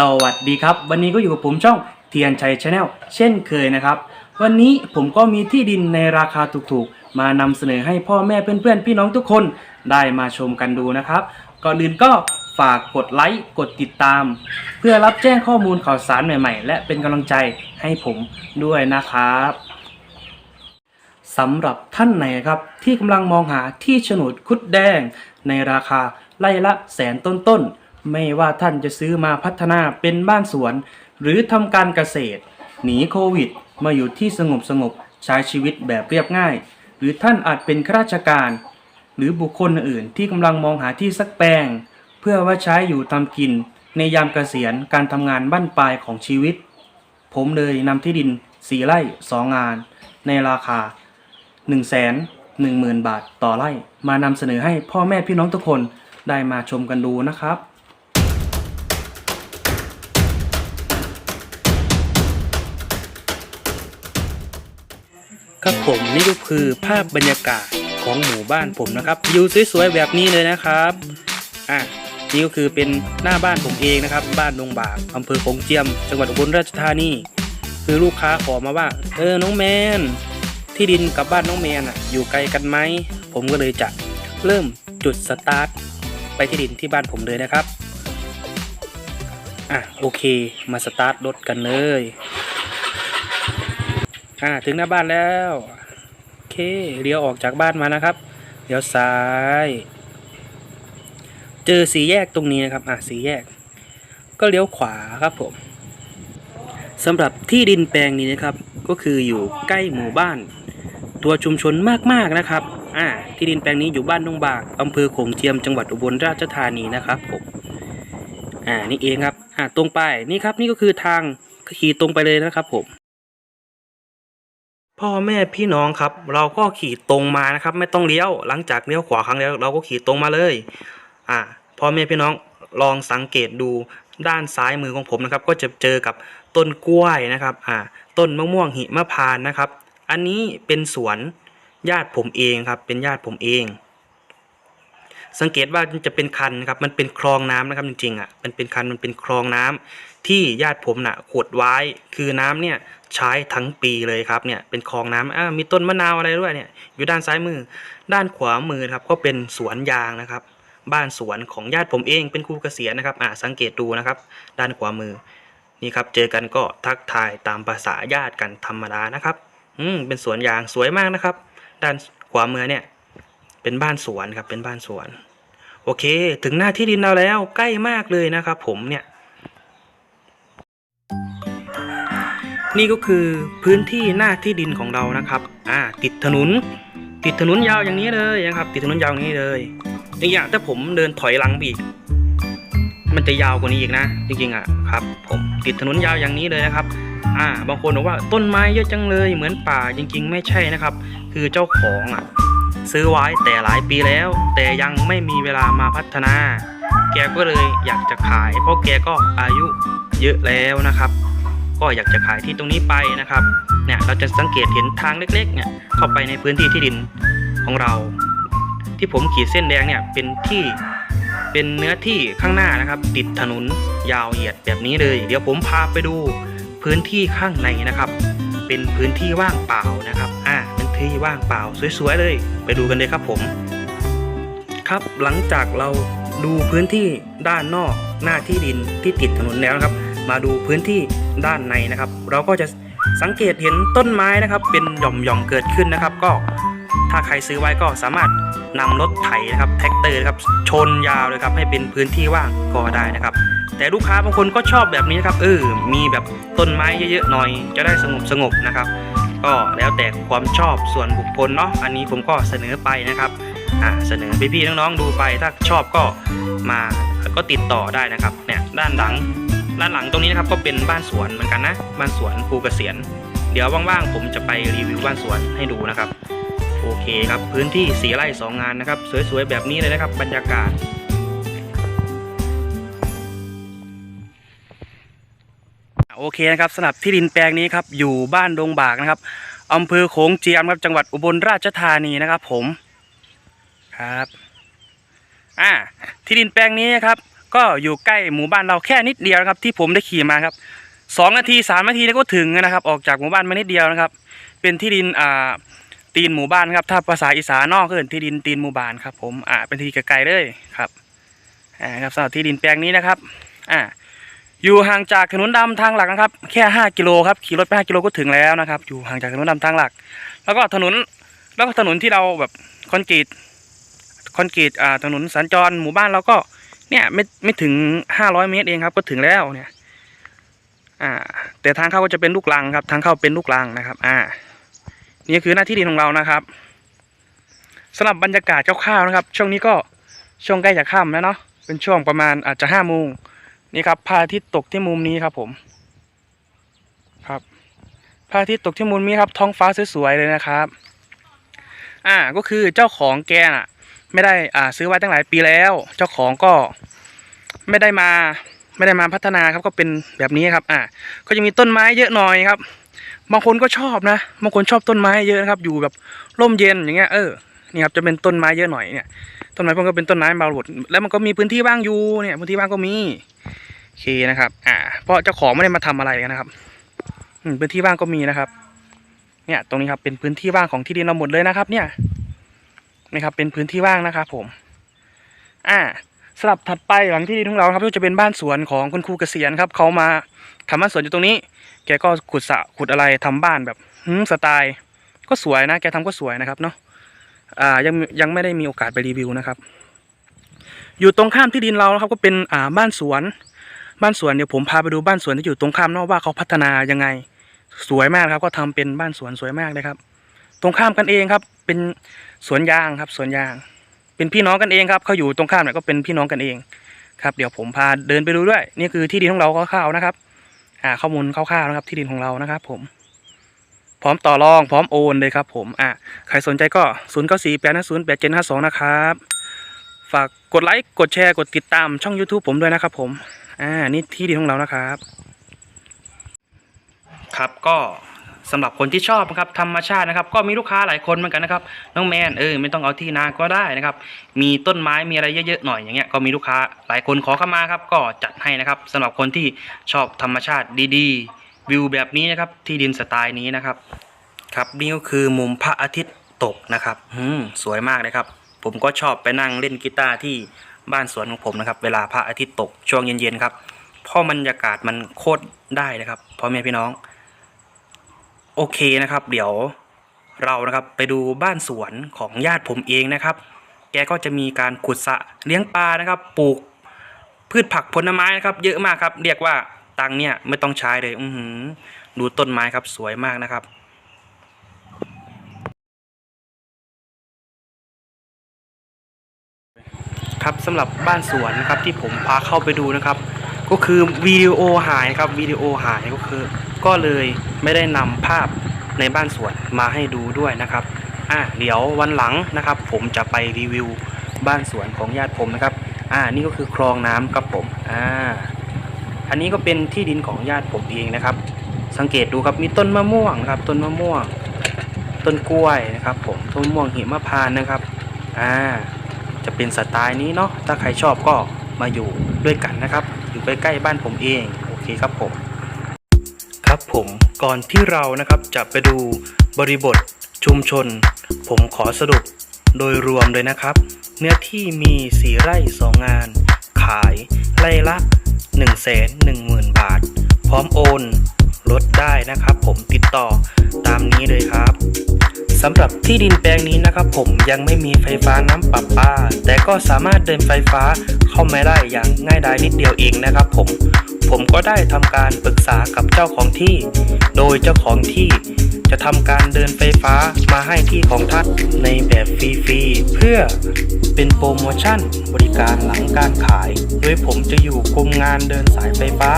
สวัสดีครับ วันนี้ก็อยู่กับผมช่องเทียนชัยชาแนลเช่นเคยนะครับ วันนี้ผมก็มีที่ดินในราคาถูกๆ มานำเสนอให้พ่อแม่เพื่อนๆ พี่น้องทุกคนได้มาชมกันดูนะครับ ก่อนอื่นก็ฝากกดไลค์กดติดตาม เพื่อรับแจ้งข้อมูลข่าวสารใหม่ๆ และเป็นกำลังใจให้ผมด้วยนะครับสำหรับท่านไหนครับที่กำลังมองหาที่โฉนดคุดแดงในราคาไร่ละแสนต้นๆ ไม่ว่าท่านจะซื้อมาพัฒนาเป็นบ้านสวน หรือทำการเกษตร หนีโควิด มาอยู่ที่สงบสงบใช้ชีวิตแบบเรียบง่าย หรือท่านอาจเป็นข้าราชการ หรือบุคคลอื่นที่กำลังมองหาที่สักแปลง เพื่อว่าใช้อยู่ทำกิน ในยามเกษียณการทำงานบั้นปลายของชีวิต ผมเลยนำที่ดินสีไร่สองงาน ในราคา 1 1 0 0 0 0 บาทต่อไร่ มานำเสนอให้พ่อแม่พี่น้องทุกคนได้มาชมกันดูนะครับ ครับผมนี่ก็คือภาพบรรยากาศของหมู่บ้านผมนะครับวิวสวยๆแบบนี้เลยนะครับอะนี่ก็คือเป็นหน้าบ้านผมเองนะครับ บ้านดงบากอำเภอโขงเจียม จังหวัดอุบลราชธานีคือลูกค้าขอมาว่า เออน้องแมน ที่ดินกับบ้านน้องแมนอะ อยู่ไกลกันไหมผมก็เลยจะเริ่มจุดสตาร์ทไปที่ดินที่บ้านผมเลยนะครับอะโอเค มาสตาร์ทรถกันเลย อ่าถึงหน้าบ้านแล้วโอเคเลี้ยวออกจากบ้านมานะครับเลี้ยวซ้าย เจอสีแยกตรงนี้นะครับอ่าสีแยก ก็เลี้ยวขวาครับผมสำหรับที่ดินแปลงนี้นะครับ ก็คืออยู่ใกล้หมู่บ้าน ตัวชุมชนมากๆนะครับอ่าที่ดินแปลงนี้อยู่บ้านดงบากอำเภอโขงเจียมจังหวัดอุบลราชธานีนะครับผมอ่านี่เองครับอ่าตรงไปนี่ครับนี่ก็คือทางขี่ตรงไปเลยนะครับผม พ่อแม่พี่น้องครับ เราก็ขี่ตรงมานะครับ ไม่ต้องเลี้ยวหลังจากเลี้ยวขวาครั้งแล้วเราก็ขี่ตรงมาเลย อ่าพ่อแม่พี่น้องลองสังเกตดูด้านซ้ายมือของผมนะครับ ก็จะเจอกับต้นกล้วยนะครับ อ่า ต้นมะม่วงหิมะพานนะครับ อันนี้เป็นสวนญาติผมเองครับ เป็นญาติผมเอง สังเกตว่าจะเป็นคันครับ มันเป็นคลองน้ำนะครับจริงๆอะมันเป็นคันมันเป็นคลองน้ำที่ญาติผมน่ะขุดไว้คือน้ำเนี่ย ใช้ทั้งปีเลยครับเนี่ยเป็นคลองน้ำอ่ามีต้นมะนาวอะไรด้วยเนี่ยอยู่ด้านซ้ายมือ ด้านขวามือครับก็เป็นสวนยางนะครับ บ้านสวนของญาติผมเองเป็นครูเกษียณนะครับอ่าสังเกตดูนะครับ ด้านขวามือนี่ครับเจอกันก็ทักทายตามภาษาญาติกันธรรมดานะครับอืมเป็นสวนยางสวยมากนะครับ ด้านขวามือเนี่ยเป็นบ้านสวนครับเป็นบ้านสวน โอเค ถึงหน้าที่ดินเราแล้วใกล้มากเลยนะครับ ผมเนี่ย นี่ก็คือพื้นที่หน้าที่ดินของเรานะครับ อ่า ติดถนน ติดถนนยาวอย่างนี้เลยนะครับ ติดถนนยาวอย่างนี้เลยอีกอย่างถ้าผมเดินถอยหลังอีก มันจะยาวกว่านี้อีกนะ จริงๆอะครับ ผมติดถนนยาวอย่างนี้เลยนะครับ อ่า บางคนบอกว่าต้นไม้เยอะจังเลย เหมือนป่าจริง ๆ ไม่ใช่นะครับ คือเจ้าของอะซื้อไว้แต่หลายปีแล้ว แต่ยังไม่มีเวลามาพัฒนา แกก็เลยอยากจะขาย เพราะแกก็อายุเยอะแล้วนะครับ ก็อยากจะขายที่ตรงนี้ไปนะครับเนี่ยเราจะสังเกตเห็นทางเล็กๆเนี่ยเข้าไปในพื้นที่ที่ดินของเรา ที่ผมขีดเส้นแดงเนี่ยเป็นที่เป็นเนื้อที่ข้างหน้านะครับ ติดถนนยาวเหยียดแบบนี้เลย เดี๋ยวผมพาไปดูพื้นที่ข้างในนะครับ เป็นพื้นที่ว่างเปล่านะครับอ่าเป็นที่ว่างเปล่าสวยๆเลย ไปดูกันเลยครับผมครับหลังจากเราดูพื้นที่ด้านนอกหน้าที่ดินที่ติดถนนแล้วนะครับ มาดูพื้นที่ ด้านในนะครับ เราก็จะสังเกตเห็นต้นไม้นะครับ เป็นหย่อมๆเกิดขึ้นนะครับ ก็ถ้าใครซื้อไว้ก็สามารถนำรถไถนะครับแท็กเตอร์นะครับชนยาวเลยครับให้เป็นพื้นที่ว่างก็ได้นะครับ แต่ลูกค้าบางคนก็ชอบแบบนี้นะครับเออมีแบบต้นไม้เยอะๆหน่อย จะได้สงบสงบนะครับ ก็แล้วแต่ความชอบส่วนบุคคลเนาะอันนี้ผมก็เสนอไปนะครับอ่าเสนอพี่ๆน้องๆดูไปถ้าชอบก็มาก็ติดต่อได้นะครับเนี่ยด้านหลัง ด้านหลังตรงนี้นะครับก็เป็นบ้านสวนเหมือนกันนะ บ้านสวนภูเกษียณเดี๋ยวว่างๆผมจะไปรีวิวบ้านสวนให้ดูนะครับ โอเคครับพื้นที่สีไร่สองงานนะครับ สวยๆแบบนี้เลยนะครับ บรรยากาศ โอเคนะครับสำหรับที่ดินแปลงนี้ครับอยู่บ้านดงบากนะครับอำเภอโขงเจียมครับจังหวัดอุบลราชธานีนะครับ ผมครับอ่าที่ดินแปลงนี้นะครับ ก็อยู่ใกล้หมู่บ้านเราแค่นิดเดียวนะครับ ที่ผมได้ขี่มาครับสองนาทีสามนาทีเนี่ยก็ถึงนะครับ ออกจากหมู่บ้านมานิดเดียวนะครับ เป็นที่ดินอ่าตีนหมู่บ้านครับ ถ้าภาษาอีสานนอกก็เป็นที่ดินตีนหมู่บ้านครับ ผมอ่าเป็นที่ไกลๆเลยครับอ่าครับสำหรับที่ดินแปลงนี้นะครับอ่าอยู่ห่างจากถนนดำทางหลักนะครับ แค่ห้ากิโลครับขี่รถไปห้ากิโลก็ถึงแล้วนะครับ อยู่ห่างจากถนนดำทางหลัก แล้วก็ถนนแล้วก็ถนนที่เราแบบคอนกรีตคอนกรีตอ่าถนนสัญจรหมู่บ้านเราก็ เนี่ยไม่ไม่ถึงห้าร้อยเมตรเองครับ ก็ถึงแล้วเนี่ย อ่า แต่ทางเข้าก็จะเป็นลูกลังครับ ทางเข้าเป็นลูกลังนะครับ อ่า นี่คือหน้าที่ดินของเรานะครับสำหรับบรรยากาศคร่าวๆนะครับ ช่วงนี้ก็ช่วงใกล้จะค่ำแล้วเนาะเป็นช่วงประมาณอาจจะห้าโมงนี่ครับพระอาทิตย์ตกที่มุมนี้ครับ ผม ครับพระอาทิตย์ตกที่มุมนี้ครับ ท้องฟ้าสวยๆเลยนะครับ อ่าก็คือเจ้าของแกน่ะ ไม่ได้อ่าซื้อไว้ตั้งหลายปีแล้ว เจ้าของก็ไม่ได้มาไม่ได้มาพัฒนาครับก็เป็นแบบนี้ครับ อ่า ก็จะมีต้นไม้เยอะหน่อยครับ บางคนก็ชอบนะบางคนชอบต้นไม้เยอะนะครับ อยู่แบบร่มเย็นอย่างเงี้ยเออนี่ครับจะเป็นต้นไม้เยอะหน่อยเนี่ยต้นไม้พวกก็เป็นต้นไม้บาหลดแล้วมันก็มีพื้นที่ว่างอยู่เนี่ยพื้นที่ว่างก็มีโอเคนะครับ อ่า เพราะเจ้าของไม่ได้มาทำอะไรกันนะครับอืมพื้นที่ว่างก็มีนะครับ เนี่ย ตรงนี้ครับเป็นพื้นที่ว่างของที่ดินเราหมดเลยนะครับ เนี่ย นี่ครับ เป็นพื้นที่ว่างนะครับผม อ่าสลับถัดไปหลังที่ดินของเราครับก็จะเป็นบ้านสวนของคุณครูเกษียณครับเขามาทำบ้านสวนอยู่ตรงนี้ แกก็ขุดสระขุดอะไรทำบ้านแบบหืมสไตล์ ก็สวยนะ แกทำก็สวยนะครับเนาะอ่ายังยังไม่ได้มีโอกาสไปรีวิวนะครับ อยู่ตรงข้ามที่ดินเราครับก็เป็นอ่าบ้านสวน บ้านสวนเดี๋ยวผมพาไปดูบ้านสวนที่อยู่ตรงข้ามเนอะว่าเขาพัฒนายังไง สวยมากครับ ก็ทำเป็นบ้านสวนสวยมากเลยครับ ตรงข้ามกันเองครับ เป็นสวนยางครับสวนยาง เป็นพี่น้องกันเองครับเขาอยู่ตรงข้ามเนี่ยก็เป็นพี่น้องกันเองครับ เดี๋ยวผมพาเดินไปดูด้วย นี่คือที่ดินของเราคร่าวๆนะครับอ่าข้อมูลคร่าวๆนะครับ ที่ดินของเรานะครับ ผม พร้อมต่อรองพร้อมโอนเลยครับ ผมอ่าใครสนใจก็ศูนย์เก้าสี่แปดห้าศูนย์แปดเจ็ดห้าสองนะครับฝากกดไลค์กดแชร์กดติดตามช่อง YouTube ผมด้วยนะครับ ผมอ่านี่ที่ดินของเรานะครับ ครับก็ สำหรับคนที่ชอบนะครับธรรมชาตินะครับ ก็มีลูกค้าหลายคนเหมือนกันนะครับน้องแมนเออไม่ต้องเอาที่นาก็ได้นะครับ มีต้นไม้มีอะไรเยอะๆหน่อยอย่างเงี้ยก็มีลูกค้าหลายคนขอเข้ามาครับ ก็จัดให้นะครับสำหรับคนที่ชอบธรรมชาติดีๆ วิวแบบนี้นะครับ ที่ดินสไตล์นี้นะครับ ครับนี่ก็คือมุมพระอาทิตย์ตกนะครับอืมสวยมากเลยครับ ผมก็ชอบไปนั่งเล่นกีตาร์ที่บ้านสวนของผมนะครับ เวลาพระอาทิตย์ตกช่วงเย็นๆครับเพราะบรรยากาศมันโคตรได้เลยครับพ่อแม่พี่น้อง โอเคนะครับ เดี๋ยวเรานะครับไปดูบ้านสวนของญาติผมเองนะครับ แกก็จะมีการขุดสะเลี้ยงปลานะครับ ปลูกพืชผักผลไม้นะครับ เยอะมากครับ เรียกว่าตังเนี่ยไม่ต้องใช้เลย อือหือดูต้นไม้ครับสวยมากนะครับครับสำหรับบ้านสวนนะครับที่ผมพาเข้าไปดูนะครับ ก็คือวิดีโอหายครับวิดีโอหายก็คือ ก็เลยไม่ได้นำภาพในบ้านสวนมาให้ดูด้วยนะครับอะเดี๋ยววันหลังนะครับ ผมจะไปรีวิวบ้านสวนของญาติผมนะครับอ่านี่ก็คือคลองน้ำครับผมอ่าอันนี้ก็เป็นที่ดินของญาติผมเองนะครับ สังเกตดูครับมีต้นมะม่วงนะครับ ต้นมะม่วง ต้นกล้วยนะครับ ผมต้นมะม่วงหิมะพานนะครับอ่าจะเป็นสไตล์นี้เนาะถ้าใครชอบก็มาอยู่ด้วยกันนะครับ อยู่ใกล้ๆบ้านผมเอง โอเคครับผม ครับผมก่อนที่เรานะครับจะไปดูบริบทชุมชน ผมขอสรุปโดยรวมเลยนะครับ เนื้อที่มีสีไร่สองงาน ขายไร่ละ 1 1 0 0 0 0 บาท พร้อมโอนลดได้นะครับ ผมติดต่อตามนี้เลยครับำหรับที่ดินแปลงนี้นะครับผมยังไม่มีไฟฟ้าน้ำประปา แต่ก็สามารถเดินไฟฟ้าเข้ามาได้อย่างง่ายดายนิดเดียวเองนะครับผม ผมก็ได้ทำการปรึกษากับเจ้าของที่ โดยเจ้าของที่จะทำการเดินไฟฟ้ามาให้ที่ของท่านในแบบฟรีๆเพื่อเป็นโปรโมชั่นบริการหลังการขาย โดยผมจะอยู่คุมงานเดินสายไฟฟ้า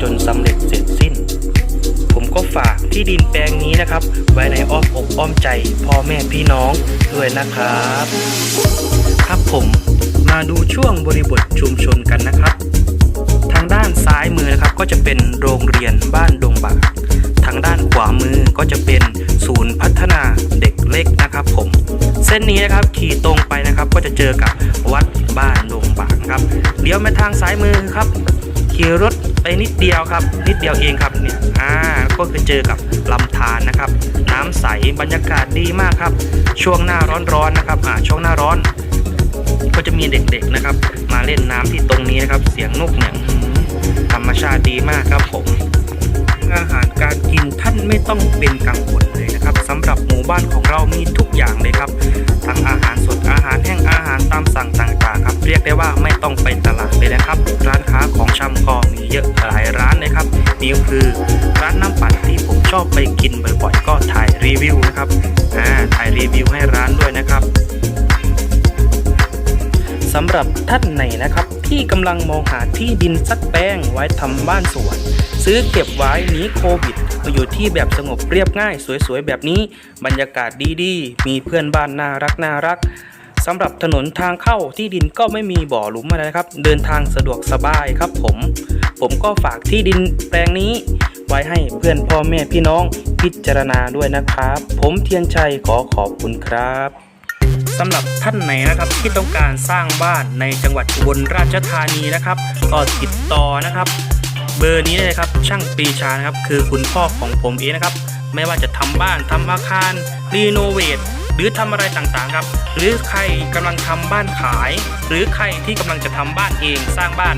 จนสำเร็จเสร็จสิ้น ผมก็ฝากที่ดินแปลงนี้นะครับ ไว้ในอ้อมอกอ้อมใจพ่อแม่พี่น้องด้วยนะครับ ครับผมมาดูช่วงบริบทชุมชนกันนะครับ ทางด้านซ้ายมือนะครับก็จะเป็นโรงเรียนบ้านดงบากทางด้านขวามือก็จะเป็นศูนย์พัฒนาเด็กเล็กนะครับ ผม เส้นนี้นะครับขี่ตรงไปนะครับก็จะเจอกับวัดบ้านดงบากครับเลี้ยวยวมาทางซ้ายมือครับ ขี่รถไปนิดเดียวครับ นิดเดียวเองครับเนี่ยอ่าก็คือเจอกับลำธารนะครับ น้ำใสบรรยากาศดีมากครับ ช่วงหน้าร้อนๆนะครับอ่าช่วงหน้าร้อน ก็จะมีเด็กๆนะครับ มาเล่นน้ำที่ตรงนี้นะครับ เสียงนกเนี่ยธรรมชาติดีมากครับผมอาหารการกินท่านไม่ต้องเป็นกังวลเลยนะครับสำหรับหมู่บ้านของเรามีทุกอย่างเลยครับทั้งอาหารสดอาหารแห้งอาหารตามสั่งต่างๆ เรียกได้ว่าไม่ต้องไปตลาดเลยนะครับ ร้านค้าของชำก็มีเยอะหลายร้านเลยครับนี่ก็คือร้านน้ำปั่นที่ผมชอบไปกินบ่อยๆก็ถ่ายรีวิวนะครับอ่าถ่ายรีวิวให้ร้านด้วยนะครับสำหรับท่านไหนนะครับ ที่กำลังมองหาที่ดินสักแปลงไว้ทำบ้านสวน ซื้อเก็บไว้หนีโควิดมาอยู่ที่แบบสงบเรียบง่าย สวยๆ แบบนี้ บรรยากาศดีๆ มีเพื่อนบ้านน่ารักน่ารัก สำหรับถนนทางเข้าที่ดินก็ไม่มีบ่อหลุมอะไรนะครับ เดินทางสะดวกสบายครับผม ผมก็ฝากที่ดินแปลงนี้ ไว้ให้เพื่อนพ่อแม่พี่น้องพิจารณาด้วยนะครับ ผมเทียนชัยขอขอบคุณครับสำหรับท่านไหนนะครับที่ต้องการสร้างบ้านในจังหวัดอุบลราชธานีนะครับก็ติดต่อนะครับ เบอร์นี้เลยครับช่างปีชานะครับคือคุณพ่อของผมเองนะครับ ไม่ว่าจะทำบ้านทำอาคารรีโนเวท หรือทำอะไรต่างๆครับ หรือใครกำลังทำบ้านขาย หรือใครที่กำลังจะทำบ้านเองสร้างบ้าน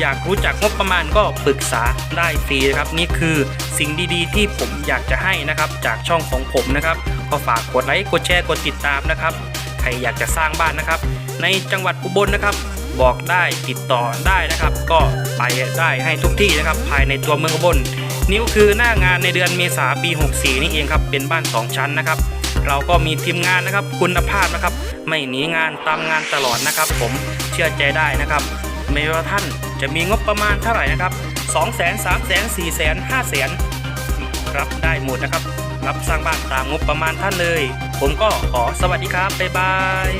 อยากรู้จักงบประมาณก็ปรึกษาได้ฟรีนะครับ นี่คือสิ่งดีๆ ที่ผมอยากจะให้นะครับจากช่องของผมนะครับก็ฝากกดไลค์กดแชร์กดติดตามนะครับ ใครอยากจะสร้างบ้านนะครับ ในจังหวัดอุบลนะครับบอกได้ติดต่อได้นะครับ ก็ไปได้ให้ทุกที่นะครับ ภายในตัวเมืองอุบลนี่ก็คือหน้างานในเดือนเมษาปี 64 นี่เองครับ เป็นบ้าน 2 ชั้นนะครับ เราก็มีทีมงานนะครับ คุณภาพนะครับ ไม่หนีงานตามงานตลอดนะครับ ผมเชื่อใจได้นะครับ ไม่ว่าท่านจะมีงบประมาณเท่าไหร่นะครับ2 0 0 0 0 0 3 0 0 0 0 4 0 0 0 0 5 0 0 0รับได้หมดนะครับ รับสร้างบ้านตามงบประมาณท่านเลย ผมก็ขอสวัสดีครับ บ๊ายบาย